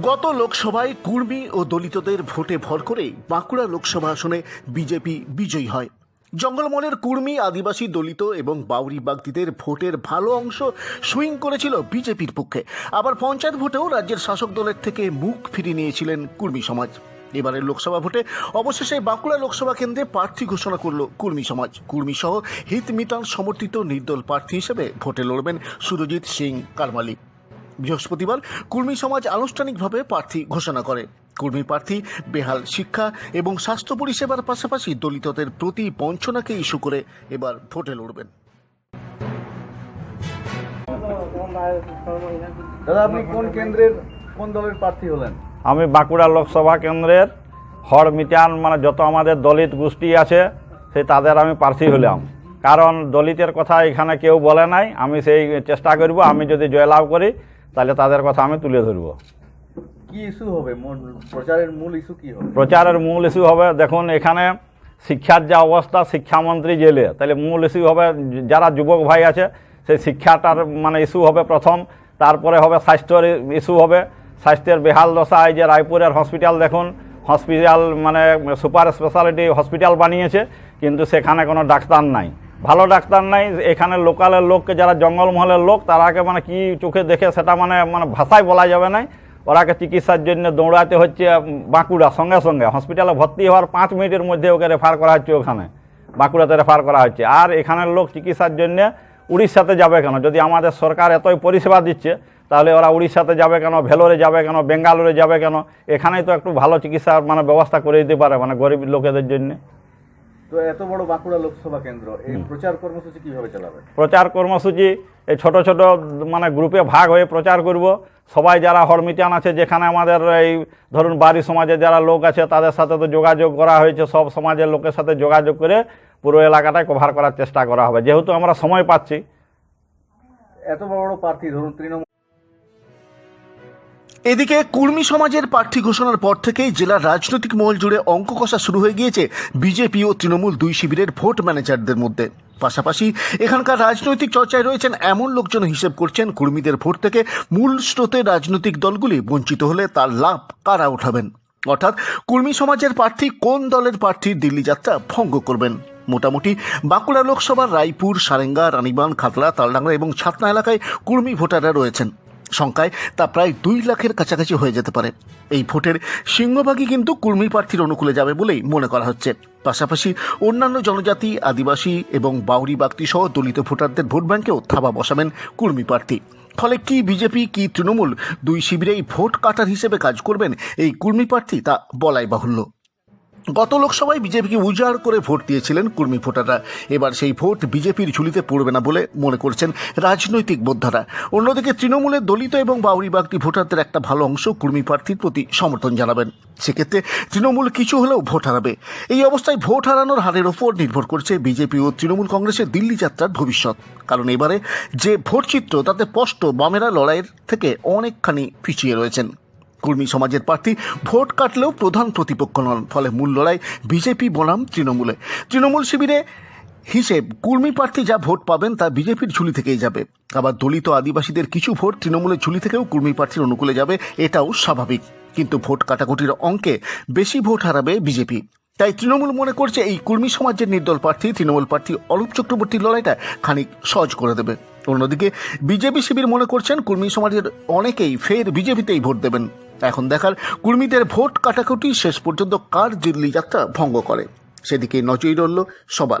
গত লোকসভায় কুর্মী ও দলিতদের ভোটে ভর করে বাঁকুড়া লোকসভা আসনে বিজেপি বিজয়ী হয়। জঙ্গলমলের কুর্মী আদিবাসী দলিত এবং বাউরি বাগদিদের ভোটের ভালো অংশ সুইং করেছিল বিজেপির পক্ষে। আবার পঞ্চায়েত ভোটেও রাজ্যের শাসক দলের থেকে মুখ ফিরিয়ে নিয়েছিলেন কুর্মী সমাজ। এবারের লোকসভা ভোটে অবশেষে বাঁকুড়া লোকসভা কেন্দ্রে প্রার্থী ঘোষণা করল কুর্মী সমাজ। কুর্মী সহ হিত মিতান সমর্থিত নির্দল প্রার্থী হিসেবে ভোটে লড়বেন সুরজিৎ সিং কারমালি। বৃহস্পতিবার কুর্মী সমাজ আনুষ্ঠানিকভাবে প্রার্থী ঘোষণা করে। কর্মী প্রার্থী, বেহাল শিক্ষা এবং স্বাস্থ্য পরিষেবার পাশাপাশি দলিতদের প্রতি বঞ্চনাকে ইস্যু করে এবার ভোটে লড়বেন। দাদা, আপনি কোন কেন্দ্রের কোন দলের প্রার্থী হলেন? আমি বাঁকুড়া লোকসভা কেন্দ্রের হর মিটান মানে যত আমাদের দলিত গোষ্ঠী আছে সেই তাদের আমি প্রার্থী হলাম। কারণ দলিতের কথা এখানে কেউ বলে নাই আমি সেই চেষ্টা করব আমি যদি জয়লাভ করি তাহলে তাদের কথা আমি তুলে ধরব। কি ইস্যু হবে? প্রচারের মূল ইস্যু কি হবে? প্রচারের মূল ইস্যু হবে দেখুন এখানে শিক্ষার যা অবস্থা শিক্ষামন্ত্রী জেলে তাহলে মূল ইস্যু হবে যারা যুবক ভাই আছে সেই শিক্ষাটার মানে ইস্যু হবে প্রথম তারপরে হবে স্বাস্থ্যের ইস্যু হবে স্বাস্থ্যের বেহাল দশা এই যে রায়পুরের হসপিটাল দেখুন, হসপিটাল মানে সুপার স্পেশালিটি হসপিটাল বানিয়েছে, কিন্তু সেখানে কোনো ডাক্তার নাই। ভালো ডাক্তার নাই, এখানে লোকালের লোককে যারা জঙ্গলমহলের লোক, তারাকে মানে কি চোখে দেখে সেটা মানে মানে ভাষায় বলা যাবে না ওরাকে চিকিৎসার জন্য দৌড়াতে হচ্ছে বাঁকুড়া, সঙ্গে সঙ্গে। হসপিটালে ভর্তি হওয়ার পাঁচ মিনিটের মধ্যে ওকে রেফার করা হচ্ছে ওখানে, বাঁকুড়াতে রেফার করা হচ্ছে। আর এখানের লোক চিকিৎসার জন্য উড়িষ্যাতে যাবে কেন? যদি আমাদের সরকার এতই পরিষেবা দিচ্ছে তাহলে ওরা উড়িষ্যাতে যাবে কেন? ভেলোরে যাবে কেন? বেঙ্গালুরে যাবে কেন? এখানেই তো একটু ভালো চিকিৎসার মানে ব্যবস্থা করে দিতে পারে মানে গরিব লোকেদের জন্য। তো এত বড় বাঁকুড়া লোকসভা কেন্দ্র এই প্রচার কর্মসূচি কীভাবে চালাবে? প্রচার কর্মসূচি এই ছোট ছোট মানে গ্রুপে ভাগ হয়ে প্রচার করব। সবাই যারা হরমিটান আছে যেখানে আমাদের এই ধরুন বাড়ি সমাজে যারা লোক আছে তাদের সাথে তো যোগাযোগ করা হয়েছে। সব সমাজের লোকের সাথে যোগাযোগ করে পুরো এলাকাটায় কভার করার চেষ্টা করা হবে। যেহেতু আমরা সময় পাচ্ছি। এত বড় বড় প্রার্থী ধরুন তৃণমূল এদিকে কুর্মী সমাজের প্রার্থী ঘোষণার পর থেকেই জেলার রাজনৈতিক মহল জুড়ে অঙ্ক কষা শুরু হয়ে গিয়েছে বিজেপি ও তৃণমূল দুই শিবিরের ভোট ম্যানেজারদের মধ্যে। পাশাপাশি এখানকার রাজনৈতিক চর্চায় রয়েছেন এমন লোকজন হিসেব করছেন কর্মীদের ভোট থেকে মূল স্রোতে রাজনৈতিক দলগুলি বঞ্চিত হলে তার লাভ কারা উঠাবেন? অর্থাৎ কর্মী সমাজের প্রার্থী কোন দলের প্রার্থীর দিল্লি যাত্রা ভঙ্গ করবেন? মোটামুটি বাঁকুড়া লোকসভার রায়পুর, সারেঙ্গা রানীবান খাতলা তালডাংরা এবং ছাতনা এলাকায় কর্মী ভোটাররা রয়েছেন। সংখ্যায় তা প্রায় দুই লাখের কাছাকাছি হয়ে যেতে পারে। এই ভোটের সিংহভাগই কিন্তু কুর্মী প্রার্থীর অনুকূলে যাবে বলেই মনে করা হচ্ছে। পাশাপাশি অন্যান্য জনজাতি, আদিবাসী এবং বাউরি বাগতি সহ দলিত ভোটারদের ভোট ব্যাংকেও থাবা বসাবেন কুর্মী প্রার্থী। ফলে কি বিজেপি, কি তৃণমূল দুই শিবিরেই ভোট কাটার হিসেবে কাজ করবেন এই কুর্মী প্রার্থী তা বলাই বাহুল্য। গত লোকসভায় বিজেপিকে উজাড় করে ভোট দিয়েছিলেন কর্মী ভোটাররা। এবার সেই ভোট বিজেপির ঝুলিতে পড়বে না বলে মনে করছেন রাজনৈতিক বোদ্ধারা। অন্যদিকে তৃণমূলের দলিত এবং বাউরি বাগদি ভোটারদের একটা ভালো অংশ কর্মী প্রার্থীর প্রতি সমর্থন জানাবেন। সেক্ষেত্রে তৃণমূল কিছু হলেও ভোট হারাবে। এই অবস্থায় ভোট হারানোর হারের ওপর নির্ভর করছে বিজেপি ও তৃণমূল কংগ্রেসের দিল্লি যাত্রার ভবিষ্যৎ। কারণ এবারে যে ভোট চিত্র তাতে স্পষ্ট বামেরা লড়াইয়ের থেকে অনেকখানি পিছিয়ে রয়েছেন। কর্মী সমাজের প্রার্থী ভোট কাটলেও প্রধান প্রতিপক্ষ নন, ফলে মূল লড়াই বিজেপি বনাম তৃণমূলে। তৃণমূল শিবিরে হিসেব, কর্মী প্রার্থী যা ভোট পাবেন তা বিজেপির ঝুলি থেকেই যাবে। আবার দলিত আদিবাসীদের কিছু ভোট তৃণমূলের ঝুলি থেকেও কর্মী প্রার্থীর অনুকূলে যাবে, এটাও স্বাভাবিক। কিন্তু ভোট কাটাকুটির অঙ্কে বেশি ভোট হারাবে বিজেপি। তাই তৃণমূল মনে করছে এই কর্মী সমাজের নির্দল প্রার্থী, তৃণমূল প্রার্থী অরূপ চক্রবর্তীর লড়াইটা খানিক সহজ করে দেবে। অন্যদিকে বিজেপি শিবির মনে করছেন কর্মী সমাজের অনেকেই ফের বিজেপিতেই ভোট দেবেন। এখন দেখার কর্মীদের ভোট কাটাকুটি শেষ পর্যন্ত কার দিল্লি যাত্রা ভঙ্গ করে? সেদিকে নজরই রইল সবার।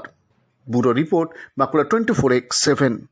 Bureau report, Bankura twenty four X seven.